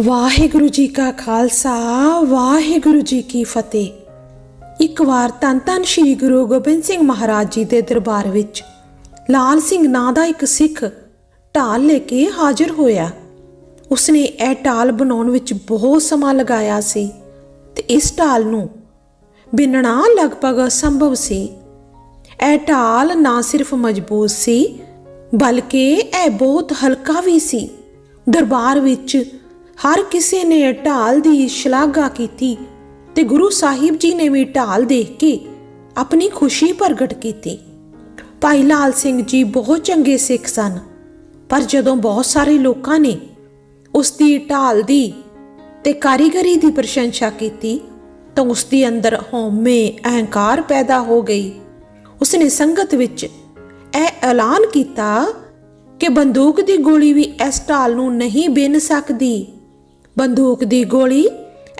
ਵਾਹਿਗੁਰੂ ਜੀ ਕਾ ਖਾਲਸਾ, ਵਾਹਿਗੁਰੂ ਜੀ ਕੀ ਫਤਿਹ। ਇੱਕ ਵਾਰ ਧੰਨ ਧੰਨ ਸ੍ਰੀ ਗੁਰੂ ਗੋਬਿੰਦ ਸਿੰਘ ਮਹਾਰਾਜ ਜੀ ਦੇ ਦਰਬਾਰ ਵਿੱਚ ਲਾਲ ਸਿੰਘ ਨਾਂ ਦਾ ਇੱਕ ਸਿੱਖ ਢਾਲ ਲੈ ਕੇ ਹਾਜ਼ਰ ਹੋਇਆ। ਉਸਨੇ ਇਹ ਢਾਲ ਬਣਾਉਣ ਵਿੱਚ ਬਹੁਤ ਸਮਾਂ ਲਗਾਇਆ ਸੀ ਤੇ ਇਸ ਢਾਲ ਨੂੰ ਬਿਨਣਾ ਲਗਭਗ ਅਸੰਭਵ ਸੀ। ਇਹ ਢਾਲ ਨਾ ਸਿਰਫ ਮਜ਼ਬੂਤ ਸੀ, ਬਲਕਿ ਇਹ ਬਹੁਤ ਹਲਕਾ ਵੀ ਸੀ। ਦਰਬਾਰ ਵਿੱਚ ਹਰ ਕਿਸੇ ਨੇ ਢਾਲ ਦੀ ਸ਼ਲਾਘਾ ਕੀਤੀ ਤੇ ਗੁਰੂ ਸਾਹਿਬ ਜੀ ਨੇ ਵੀ ਢਾਲ ਦੇਖ ਕੇ ਆਪਣੀ ਖੁਸ਼ੀ ਪ੍ਰਗਟ ਕੀਤੀ। ਭਾਈ ਲਾਲ ਸਿੰਘ ਜੀ ਬਹੁਤ ਚੰਗੇ ਸਿੱਖ ਸਨ, ਪਰ ਜਦੋਂ ਬਹੁਤ ਸਾਰੇ ਲੋਕਾਂ ਨੇ ਉਸ ਦੀ ਢਾਲ ਦੀ ਤੇ ਕਾਰੀਗਰੀ ਦੀ ਪ੍ਰਸ਼ੰਸਾ ਕੀਤੀ ਤਾਂ ਉਸ ਦੇ ਅੰਦਰ ਹਉਮੈ ਅਹੰਕਾਰ ਪੈਦਾ ਹੋ ਗਈ। ਉਸਨੇ ਸੰਗਤ ਵਿੱਚ ਇਹ ਐਲਾਨ ਕੀਤਾ ਕਿ ਬੰਦੂਕ ਦੀ ਗੋਲੀ ਵੀ ਇਸ ਢਾਲ ਨੂੰ ਨਹੀਂ ਬਿੰਨ ਸਕਦੀ। ਬੰਦੂਕ ਦੀ ਗੋਲੀ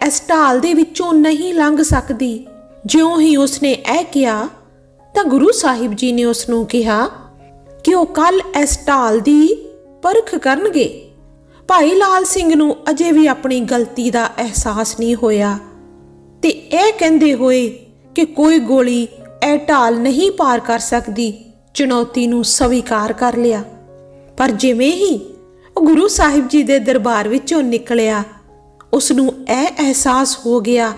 ਇਸ ਢਾਲ ਦੇ ਵਿੱਚੋਂ ਨਹੀਂ ਲੰਘ ਸਕਦੀ। ਜਿਉਂ ਹੀ ਉਸਨੇ ਇਹ ਕਿਹਾ, ਤਾਂ ਗੁਰੂ ਸਾਹਿਬ ਜੀ ਨੇ ਉਸ ਨੂੰ ਕਿਹਾ ਕਿ ਉਹ ਕੱਲ ਇਸ ਢਾਲ ਦੀ ਪਰਖ ਕਰਨਗੇ। ਭਾਈ ਲਾਲ ਸਿੰਘ ਨੂੰ ਅਜੇ ਵੀ ਆਪਣੀ ਗਲਤੀ ਦਾ ਅਹਿਸਾਸ ਨਹੀਂ ਹੋਇਆ ਤੇ ਇਹ ਕਹਿੰਦੇ ਹੋਏ ਕਿ ਕੋਈ ਗੋਲੀ ਇਹ ਢਾਲ ਨਹੀਂ ਪਾਰ ਕਰ ਸਕਦੀ, ਚੁਣੌਤੀ ਨੂੰ ਸਵੀਕਾਰ ਕਰ ਲਿਆ। ਪਰ ਜਿਵੇਂ ਹੀ ਉਹ ਗੁਰੂ ਸਾਹਿਬ ਜੀ ਦੇ ਦਰਬਾਰ ਵਿੱਚੋਂ ਨਿਕਲਿਆ। ਉਸ ਨੂੰ ਇਹ ਅਹਿਸਾਸ ਹੋ ਗਿਆ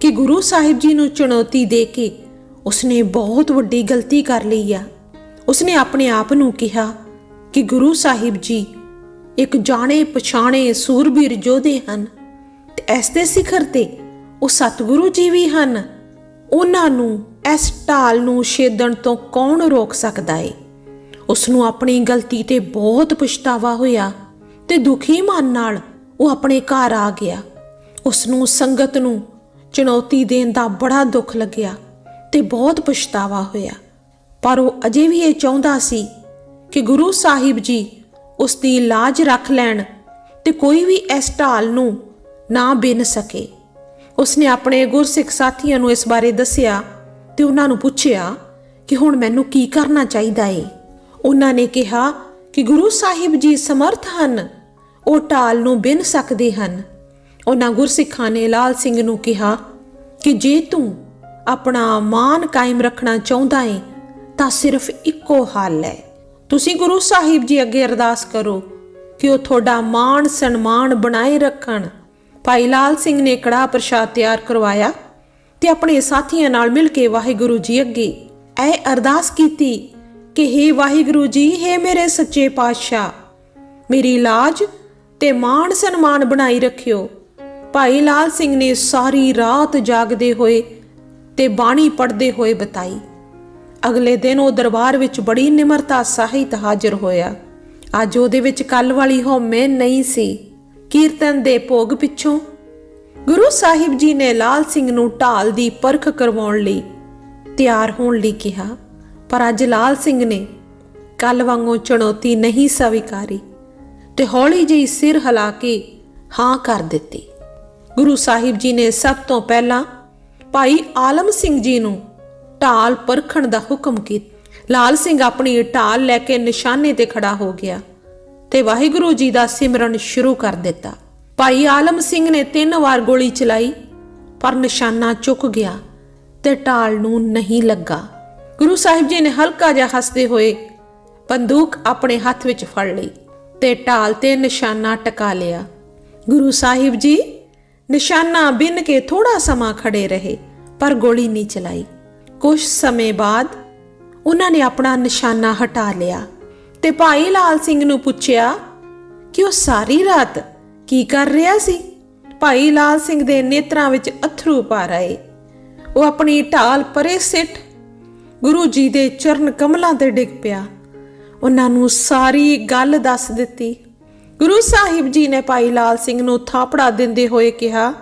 ਕਿ ਗੁਰੂ ਸਾਹਿਬ ਜੀ ਨੂੰ ਚੁਣੌਤੀ ਦੇ ਕੇ ਉਸਨੇ ਬਹੁਤ ਵੱਡੀ ਗਲਤੀ ਕਰ ਲਈ ਆ। ਉਸਨੇ ਆਪਣੇ ਆਪ ਨੂੰ ਕਿਹਾ ਕਿ ਗੁਰੂ ਸਾਹਿਬ ਜੀ ਇੱਕ ਜਾਣੇ ਪਛਾਣੇ ਸੂਰਬੀਰ ਯੋਧੇ ਹਨ ਤੇ ਇਸ ਦੇ ਸਿਖਰ ਤੇ ਉਹ ਸਤਿਗੁਰੂ ਜੀ ਵੀ ਹਨ। ਉਹਨਾਂ ਨੂੰ ਇਸ ਢਾਲ ਨੂੰ ਛੇਦਣ ਤੋਂ ਕੌਣ ਰੋਕ ਸਕਦਾ ਏ? ਉਸ ਨੂੰ ਆਪਣੀ ਗਲਤੀ ਤੇ ਬਹੁਤ ਪਛਤਾਵਾ ਹੋਇਆ ਤੇ ਦੁਖੀ ਮਨ ਨਾਲ ਉਹ ਆਪਣੇ ਘਰ ਆ ਗਿਆ। ਉਸ ਨੂੰ ਸੰਗਤ ਨੂੰ ਚੁਣੌਤੀ ਦੇਣ ਦਾ ਬੜਾ ਦੁੱਖ ਲੱਗਿਆ ਤੇ ਬਹੁਤ ਪਛਤਾਵਾ ਹੋਇਆ। ਪਰ ਉਹ ਅਜੇ ਵੀ ਇਹ ਚਾਹੁੰਦਾ ਸੀ ਕਿ ਗੁਰੂ ਸਾਹਿਬ ਜੀ ਉਸ ਦੀ ਲਾਜ ਰੱਖ ਲੈਣ ਤੇ ਕੋਈ ਵੀ ਇਸ ਢਾਲ ਨੂੰ ਨਾ ਬਿਨ ਸਕੇ। ਉਸਨੇ ਆਪਣੇ ਗੁਰਸਿੱਖ ਸਾਥੀਆਂ ਨੂੰ ਇਸ ਬਾਰੇ ਦੱਸਿਆ ਤੇ ਉਹਨਾਂ ਨੂੰ ਪੁੱਛਿਆ ਕਿ ਹੁਣ ਮੈਨੂੰ ਕੀ ਕਰਨਾ ਚਾਹੀਦਾ ਏ? ਉਹਨਾਂ ਨੇ ਕਿਹਾ ਕਿ ਗੁਰੂ ਸਾਹਿਬ ਜੀ ਸਮਰਥ ਹਨ, ਉਹ ਢਾਲ ਨੂੰ ਬਿਨ ਸਕਦੇ ਹਨ। ਉਹਨਾਂ ਗੁਰਸਿੱਖਾਂ ਨੇ ਲਾਲ ਸਿੰਘ ਨੂੰ ਕਿਹਾ ਕਿ ਜੇ ਤੂੰ ਆਪਣਾ ਮਾਨ ਕਾਇਮ ਰੱਖਣਾ ਚਾਹੁੰਦਾ ਏ, ਤਾਂ ਸਿਰਫ ਇੱਕੋ ਹੱਲ ਹੈ। ਤੁਸੀਂ ਗੁਰੂ ਸਾਹਿਬ ਜੀ ਅੱਗੇ ਅਰਦਾਸ ਕਰੋ ਕਿ ਉਹ ਤੁਹਾਡਾ ਮਾਣ ਸਨਮਾਨ ਬਣਾਏ ਰੱਖਣ। ਭਾਈ ਲਾਲ ਸਿੰਘ ਨੇ ਕੜਾ ਪ੍ਰਸ਼ਾਦ ਤਿਆਰ ਕਰਵਾਇਆ ਤੇ ਆਪਣੇ ਸਾਥੀਆਂ ਨਾਲ ਮਿਲ ਕੇ ਵਾਹਿਗੁਰੂ ਜੀ ਅੱਗੇ ਇਹ ਅਰਦਾਸ ਕੀਤੀ ਕਿ हे ਵਾਹਿਗੁਰੂ ਜੀ हे ਮੇਰੇ ਸੱਚੇ ਪਾਤਸ਼ਾਹ, ਮੇਰੀ ਲਾਜ ਤੇ ਮਾਣ ਸਨਮਾਨ ਬਣਾਈ ਰੱਖਿਓ। ਭਾਈ ਲਾਲ ਸਿੰਘ ਨੇ ਸਾਰੀ ਰਾਤ ਜਾਗਦੇ ਹੋਏ ਤੇ ਬਾਣੀ ਪੜ੍ਹਦੇ ਹੋਏ ਬਤਾਈ। ਅਗਲੇ ਦਿਨ ਉਹ ਦਰਬਾਰ ਵਿੱਚ ਬੜੀ ਨਿਮਰਤਾ ਸਹਿਤ ਹਾਜ਼ਰ ਹੋਇਆ। ਅੱਜ ਉਹਦੇ ਵਿੱਚ ਕੱਲ ਵਾਲੀ ਹਉਮੈ ਨਹੀਂ ਸੀ। ਕੀਰਤਨ ਦੇ ਭੋਗ ਪਿੱਛੋਂ ਗੁਰੂ ਸਾਹਿਬ ਜੀ ਨੇ ਲਾਲ ਸਿੰਘ ਨੂੰ ਢਾਲ ਦੀ ਪਰਖ ਕਰਵਾਉਣ ਲਈ ਤਿਆਰ ਹੋਣ ਲਈ ਕਿਹਾ। ਪਰ ਅੱਜ ਲਾਲ ਸਿੰਘ ਨੇ ਕੱਲ ਵਾਂਗੂ ਚੁਣੌਤੀ ਨਹੀਂ ਸਵੀਕਾਰੀ ਤੇ ਹੌਲੀ ਜਿਹੀ ਸਿਰ ਹਿਲਾ ਕੇ ਹਾਂ ਕਰ ਦਿੱਤੀ। ਗੁਰੂ ਸਾਹਿਬ ਜੀ ਨੇ ਸਭ ਤੋਂ ਪਹਿਲਾਂ ਭਾਈ ਆਲਮ ਸਿੰਘ ਜੀ ਨੂੰ ਢਾਲ ਪਰਖਣ ਦਾ ਹੁਕਮ ਕੀਤਾ। ਲਾਲ ਸਿੰਘ ਆਪਣੀ ਢਾਲ ਲੈ ਕੇ ਨਿਸ਼ਾਨੇ ਤੇ ਖੜਾ ਹੋ ਗਿਆ ਤੇ ਵਾਹਿਗੁਰੂ ਜੀ ਦਾ ਸਿਮਰਨ ਸ਼ੁਰੂ ਕਰ ਦਿੱਤਾ। ਭਾਈ ਆਲਮ ਸਿੰਘ ਨੇ ਤਿੰਨ ਵਾਰ ਗੋਲੀ ਚਲਾਈ, ਪਰ ਨਿਸ਼ਾਨਾ ਚੁੱਕ ਗਿਆ ਤੇ ਢਾਲ ਨੂੰ ਨਹੀਂ ਲੱਗਾ। ਗੁਰੂ ਸਾਹਿਬ ਜੀ ਨੇ ਹਲਕਾ ਜਿਹਾ ਹੱਸਦੇ ਹੋਏ ਬੰਦੂਕ ਆਪਣੇ ਹੱਥ ਵਿੱਚ ਫੜ ਲਈ ਤੇ ਢਾਲ ਤੇ ਨਿਸ਼ਾਨਾ ਟਿਕਾ ਲਿਆ। ਗੁਰੂ ਸਾਹਿਬ ਜੀ, ਨਿਸ਼ਾਨਾ ਬਿਨ ਕੇ ਥੋੜਾ ਸਮਾਂ ਖੜੇ ਰਹੇ, ਪਰ ਗੋਲੀ ਨਹੀਂ ਚਲਾਈ। ਕੁਝ ਸਮੇਂ ਬਾਅਦ ਉਹਨਾਂ ਨੇ ਆਪਣਾ ਨਿਸ਼ਾਨਾ ਹਟਾ ਲਿਆ ਤੇ ਭਾਈ ਲਾਲ ਸਿੰਘ ਨੂੰ ਪੁੱਛਿਆ ਕਿ ਉਹ ਸਾਰੀ ਰਾਤ ਕੀ ਕਰ ਰਿਹਾ ਸੀ? ਭਾਈ ਲਾਲ ਸਿੰਘ ਦੇ ਨੇਤਰਾਂ ਵਿੱਚ ਅਥਰੂ ਪਾ ਰਹੇ। ਉਹ ਆਪਣੀ ਢਾਲ ਪਰੇ ਸਿੱਟ ਗੁਰੂ ਜੀ ਦੇ ਚਰਨ ਕਮਲਾਂ ਤੇ ਡਿੱਗ ਪਿਆ। ਉਹਨਾਂ ਨੂੰ ਸਾਰੀ ਗੱਲ ਦੱਸ ਦਿੱਤੀ। ਗੁਰੂ ਸਾਹਿਬ ਜੀ ਨੇ ਭਾਈ ਲਾਲ ਸਿੰਘ ਨੂੰ ਥਾਪੜਾ ਦਿੰਦੇ ਹੋਏ ਕਿਹਾ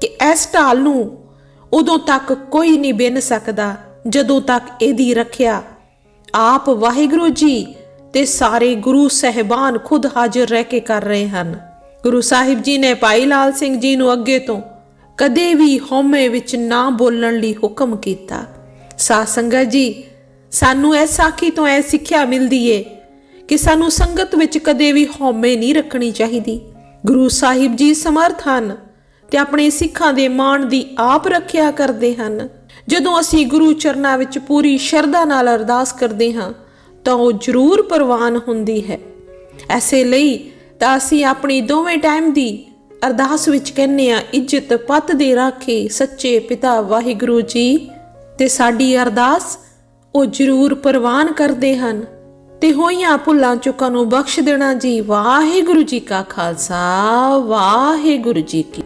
ਕਿ ਇਸ ਢਾਲ ਨੂੰ ਉਦੋਂ ਤੱਕ ਕੋਈ ਨਹੀਂ ਬਿਨ ਸਕਦਾ, ਜਦੋਂ ਤੱਕ ਇਹਦੀ ਰੱਖਿਆ। ਆਪ ਵਾਹਿਗੁਰੂ ਜੀ ਤੇ ਸਾਰੇ ਗੁਰੂ ਸਹਿਬਾਨ ਖੁਦ ਹਾਜ਼ਰ ਰਹਿ ਕੇ ਕਰ ਰਹੇ ਹਨ। ਗੁਰੂ ਸਾਹਿਬ ਜੀ ਨੇ ਭਾਈ ਲਾਲ ਸਿੰਘ ਜੀ ਨੂੰ ਅੱਗੇ ਤੋਂ ਕਦੇ ਵੀ ਹਉਮੈ ਵਿੱਚ ਨਾ ਬੋਲਣ ਲਈ ਹੁਕਮ ਕੀਤਾ। ਸਾਧ ਸੰਗਤ ਜੀ, ਸਾਨੂੰ ਇਹ ਸਾਖੀ ਤੋਂ ਇਹ ਸਿੱਖਿਆ ਮਿਲਦੀ ਏ ਕਿ ਸਾਨੂੰ ਸੰਗਤ ਵਿੱਚ ਕਦੇ ਵੀ ਹਉਮੈ ਨਹੀਂ ਰੱਖਣੀ ਚਾਹੀਦੀ। ਗੁਰੂ ਸਾਹਿਬ ਜੀ ਸਮਰਥ ਹਨ ਤੇ ਆਪਣੇ ਸਿੱਖਾਂ ਦੇ ਮਾਣ ਦੀ ਆਪ ਰੱਖਿਆ ਕਰਦੇ ਹਨ। ਜਦੋਂ ਅਸੀਂ ਗੁਰੂ ਚਰਨਾਂ ਵਿੱਚ ਪੂਰੀ ਸ਼ਰਧਾ ਨਾਲ ਅਰਦਾਸ ਕਰਦੇ ਹਾਂ, ਤਾਂ ਉਹ ਜ਼ਰੂਰ ਪ੍ਰਵਾਨ ਹੁੰਦੀ ਹੈ। ਐਸੇ ਲਈ ਤਾਂ ਅਸੀਂ ਆਪਣੀ ਦੋਵੇਂ ਟਾਈਮ ਦੀ ਅਰਦਾਸ ਵਿੱਚ ਕਹਿੰਨੇ ਆ ਇੱਜ਼ਤ ਪੱਤ ਦੇ ਰਾਖੇ ਸੱਚੇ ਪਿਤਾ ਵਾਹਿਗੁਰੂ ਜੀ ਤੇ ਸਾਡੀ ਅਰਦਾਸ ਉਹ ਜ਼ਰੂਰ ਪ੍ਰਵਾਨ ਕਰਦੇ ਹਨ। ਤੇ ਹੋਈਆਂ ਭੁੱਲਾਂ ਚੁੱਕਾਂ ਨੂੰ ਬਖਸ਼ ਦੇਣਾ ਜੀ। ਵਾਹਿਗੁਰੂ ਜੀ ਕਾ ਖਾਲਸਾ, ਵਾਹਿਗੁਰੂ ਜੀ ਕੀ